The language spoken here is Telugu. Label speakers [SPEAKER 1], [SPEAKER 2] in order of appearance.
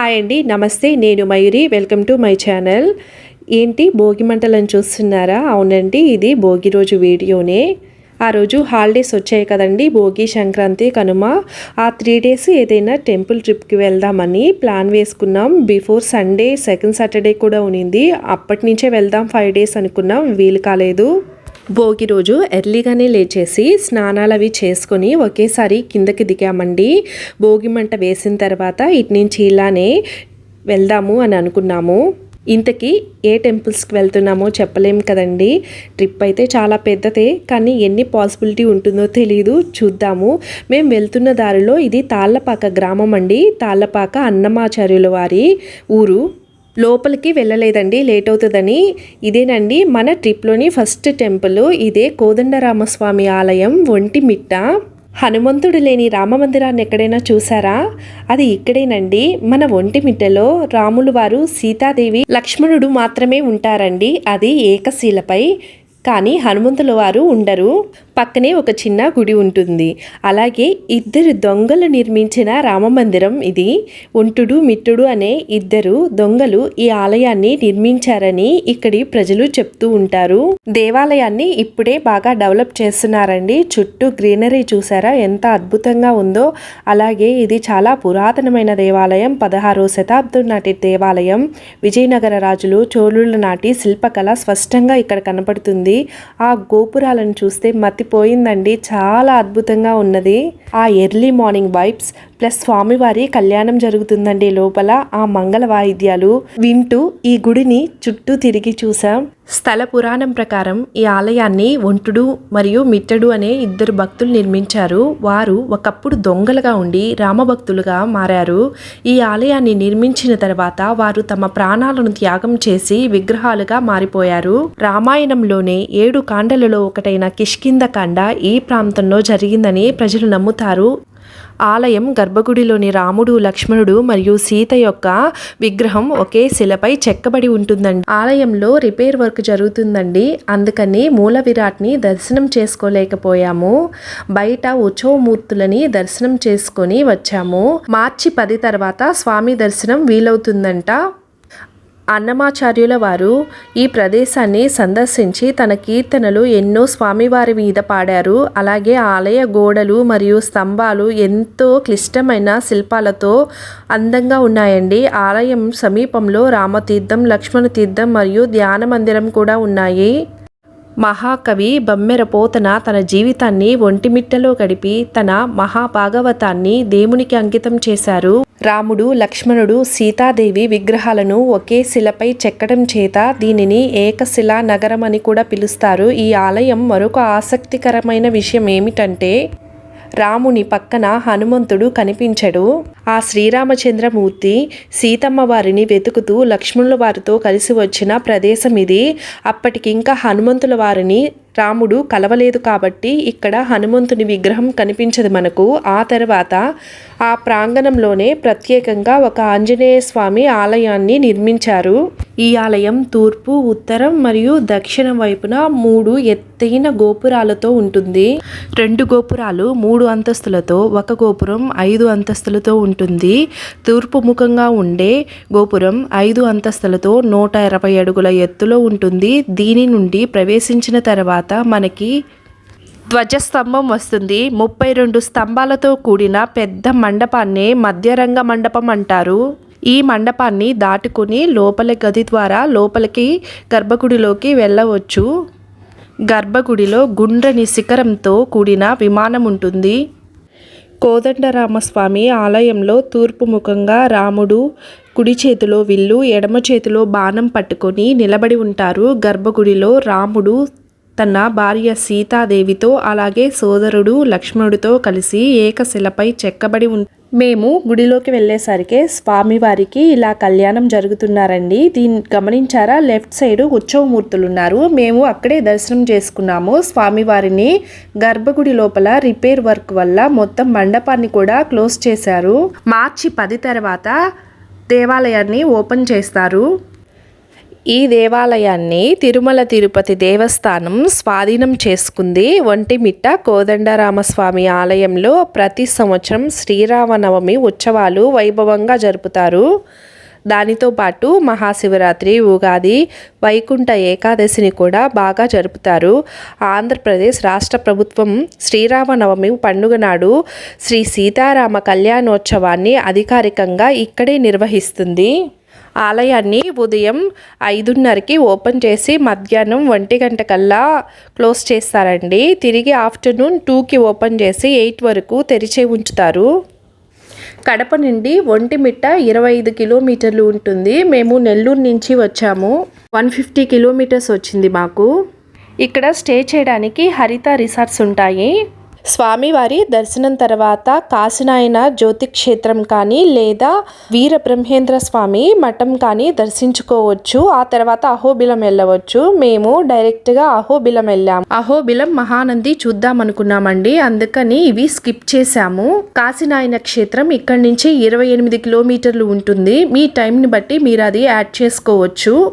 [SPEAKER 1] హాయ్ అండి నమస్తే నేను Mayuri welcome to my channel. ఏంటి భోగి మంటలను చూస్తున్నారా? అవునండి ఇది భోగి రోజు వీడియోనే. ఆ రోజు హాలిడేస్ వచ్చాయి కదండి భోగి సంక్రాంతి కనుమ. ఆ త్రీ డేస్ ఏదైనా టెంపుల్ ట్రిప్కి వెళ్దామని ప్లాన్ వేసుకున్నాం. బిఫోర్ సండే సెకండ్ సాటర్డే కూడా ఉనింది అప్పటి నుంచే వెళ్దాం ఫైవ్ డేస్ అనుకున్నాం వీలు కాలేదు. భోగి రోజు ఎర్లీగానే లేచేసి స్నానాలు అవి చేసుకొని ఒకేసారి కిందకి దిగామండి. భోగి మంట వేసిన తర్వాత ఇటు నుంచి ఇలానే వెళ్దాము అని అనుకున్నాము. ఇంతకీ ఏ టెంపుల్స్కి వెళ్తున్నామో చెప్పలేం కదండి. ట్రిప్ అయితే చాలా పెద్దదే కానీ ఎన్ని పాసిబిలిటీ ఉంటుందో తెలియదు చూద్దాము. మేము వెళ్తున్న దారిలో ఇది తాళ్ళపాక గ్రామం అండి. తాళ్ళపాక అన్నమాచార్యుల వారి ఊరు. లోపలికి వెళ్ళలేదండి లేట్ అవుతుందని. ఇదేనండి మన ట్రిప్లోని ఫస్ట్ టెంపుల్. ఇదే కోదండరామస్వామి ఆలయం ఒంటిమిట్ట హనుమంతుడు లేని రామ మందిరాన్ని ఎక్కడైనా చూసారా అది ఇక్కడేనండి. మన ఒంటిమిట్టలో రాములు వారు సీతాదేవి లక్ష్మణుడు మాత్రమే ఉంటారండి. అది ఏకశీలపై. కానీ హనుమంతుల వారు ఉండరు. పక్కనే ఒక చిన్న గుడి ఉంటుంది. అలాగే ఇద్దరు దొంగలు నిర్మించిన రామమందిరం ఇది. ఒంటుడు మిట్టుడు అనే ఇద్దరు దొంగలు ఈ ఆలయాన్ని నిర్మించారని ఇక్కడి ప్రజలు చెప్తూ ఉంటారు. దేవాలయాన్ని ఇప్పుడే బాగా డెవలప్ చేస్తున్నారండి. చుట్టూ గ్రీనరీ చూసారా? ఎంత అద్భుతంగా ఉందో. అలాగే ఇది చాలా పురాతనమైన దేవాలయం. పదహారో శతాబ్దం నాటి దేవాలయం. విజయనగర రాజులు చోళుల నాటి శిల్పకళ స్పష్టంగా ఇక్కడ కనపడుతుంది. ఆ గోపురాలను చూస్తే మతిపోయిందండి. చాలా అద్భుతంగా ఉన్నది. ఆ ఎర్లీ మార్నింగ్ వైబ్స్ ప్లస్ స్వామివారి కళ్యాణం జరుగుతుందండి లోపల. ఆ మంగళ వాయిద్యాలు వింటూ ఈ గుడిని చుట్టూ తిరిగి చూసాం. స్థల పురాణం ప్రకారం ఈ ఆలయాన్ని ఒంటుడు మరియు మిట్టడు అనే ఇద్దరు భక్తులు నిర్మించారు. వారు ఒకప్పుడు దొంగలుగా ఉండి రామభక్తులుగా మారారు. ఈ ఆలయాన్ని నిర్మించిన తర్వాత వారు తమ ప్రాణాలను త్యాగం చేసి విగ్రహాలుగా మారిపోయారు. రామాయణంలోనే ఏడు కాండలలో ఒకటైన కిష్కింద కాండ ఈ ప్రాంతంలో జరిగిందని ప్రజలు నమ్ముతారు. ఆలయం గర్భగుడిలోని రాముడు లక్ష్మణుడు మరియు సీత యొక్క విగ్రహం ఒకే శిలపై చెక్కబడి ఉంటుందండి. ఆలయంలో రిపేర్ వర్క్ జరుగుతుందండి. అందుకని మూల విరాట్ని దర్శనం చేసుకోలేకపోయాము. బయట ఉత్సవమూర్తులని దర్శనం చేసుకొని వచ్చాము. మార్చి పది తర్వాత స్వామి దర్శనం వీలవుతుందంట. అన్నమాచార్యుల వారు ఈ ప్రదేశాన్ని సందర్శించి తన కీర్తనలు ఎన్నో స్వామివారి మీద పాడారు. అలాగే ఆలయ గోడలు మరియు స్తంభాలు ఎంతో క్లిష్టమైన శిల్పాలతో అందంగా ఉన్నాయండి. ఆలయం సమీపంలో రామతీర్థం లక్ష్మణ తీర్థం మరియు ధ్యాన మందిరం కూడా ఉన్నాయి. మహాకవి బమ్మెర పోతన తన జీవితాన్ని ఒంటిమిట్టలో గడిపి తన మహాభాగవతాన్ని దేవునికి అంకితం చేశారు. రాముడు లక్ష్మణుడు సీతాదేవి విగ్రహాలను ఒకే శిలపై చెక్కడం చేత దీనిని ఏకశిలా నగరం అని కూడా పిలుస్తారు. ఈ ఆలయం మరొక ఆసక్తికరమైన విషయం ఏమిటంటే రాముని పక్కన హనుమంతుడు కనిపించడు. ఆ శ్రీరామచంద్రమూర్తి సీతమ్మ వారిని వెతుకుతూ లక్ష్మణుల వారితో కలిసి వచ్చిన ప్రదేశం ఇది. అప్పటికింకా హనుమంతుల వారిని రాముడు కలవలేదు కాబట్టి ఇక్కడ హనుమంతుని విగ్రహం కనిపించదు మనకు. ఆ తర్వాత ఆ ప్రాంగణంలోనే ప్రత్యేకంగా ఒక ఆంజనేయ స్వామి ఆలయాన్ని నిర్మించారు. ఈ ఆలయం తూర్పు ఉత్తరం మరియు దక్షిణం వైపున మూడు ఎత్తైన గోపురాలతో ఉంటుంది. రెండు గోపురాలు మూడు అంతస్తులతో ఒక గోపురం ఐదు అంతస్తులతో ఉంటుంది. తూర్పు ముఖంగా ఉండే గోపురం ఐదు అంతస్తులతో నూట ఇరవై అడుగుల ఎత్తులో ఉంటుంది. దీని నుండి ప్రవేశించిన తర్వాత మనకి ధ్వజస్తంభం వస్తుంది. ముప్పై రెండు స్తంభాలతో కూడిన పెద్ద మండపాన్ని మధ్యరంగ మండపం అంటారు. ఈ మండపాన్ని దాటుకుని లోపల గది ద్వారా లోపలికి గర్భగుడిలోకి వెళ్ళవచ్చు. గర్భగుడిలో గుండ్రని శిఖరంతో కూడిన విమానం ఉంటుంది. కోదండరామస్వామి ఆలయంలో తూర్పు ముఖంగా రాముడు కుడి చేతిలో విల్లు ఎడమ చేతిలో బాణం పట్టుకొని నిలబడి ఉంటారు. గర్భగుడిలో రాముడు తన భార్య సీతాదేవితో అలాగే సోదరుడు లక్ష్మణుడితో కలిసి ఏకశిలపై చెక్కబడి ఉం మేము గుడిలోకి వెళ్ళేసరికి స్వామివారికి ఇలా కళ్యాణం జరుగుతున్నారండి. దీన్ని గమనించారా? లెఫ్ట్ సైడ్ ఉత్సవమూర్తులు ఉన్నారు మేము అక్కడే దర్శనం చేసుకున్నాము. స్వామివారిని గర్భగుడి లోపల రిపేర్ వర్క్ వల్ల మొత్తం మండపాన్ని కూడా క్లోజ్ చేశారు. మార్చి పది తర్వాత దేవాలయాన్ని ఓపెన్ చేస్తారు. ఈ దేవాలయాన్ని తిరుమల తిరుపతి దేవస్థానం స్వాధీనం చేసుకుంది ఒంటిమిట్ట కోదండరామస్వామి ఆలయంలో ప్రతి సంవత్సరం శ్రీరామనవమి ఉత్సవాలు వైభవంగా జరుపుతారు. దానితో పాటు మహాశివరాత్రి ఉగాది వైకుంఠ ఏకాదశిని కూడా బాగా జరుపుతారు. ఆంధ్రప్రదేశ్ రాష్ట్ర ప్రభుత్వం శ్రీరామనవమి పండుగ నాడు శ్రీ సీతారామ కళ్యాణోత్సవాన్ని అధికారికంగా ఇక్కడే నిర్వహిస్తుంది. ఆలయాన్ని ఉదయం ఐదున్నరకి ఓపెన్ చేసి మధ్యాహ్నం ఒంటి గంట కల్లా క్లోజ్ చేస్తారండి. తిరిగి ఆఫ్టర్నూన్ టూకి ఓపెన్ చేసి ఎయిట్ వరకు తెరిచే ఉంచుతారు. కడప నుండి ఒంటిమిట్ట ఇరవై ఐదు కిలోమీటర్లు ఉంటుంది. మేము నెల్లూరు నుంచి వచ్చాము. వన్ ఫిఫ్టీ కిలోమీటర్స్ వచ్చింది మాకు. ఇక్కడ స్టే చేయడానికి హరిత రిసార్ట్స్ ఉంటాయి. స్వామివారి దర్శనం తర్వాత కాశీనాయన జ్యోతిక్షేత్రం కానీ లేదా వీర బ్రహ్మేంద్ర స్వామి మఠం కానీ దర్శించుకోవచ్చు. ఆ తర్వాత అహోబిలం వెళ్ళవచ్చు. మేము డైరెక్ట్గా అహోబిలం వెళ్ళాము అహోబిలం మహానంది చూద్దాం అనుకున్నామండి అందుకని ఇవి స్కిప్ చేశాము. కాశీనాయన క్షేత్రం ఇక్కడి నుంచి ఇరవై ఎనిమిది కిలోమీటర్లు ఉంటుంది. మీ టైంని బట్టి మీరు అది యాడ్ చేసుకోవచ్చు.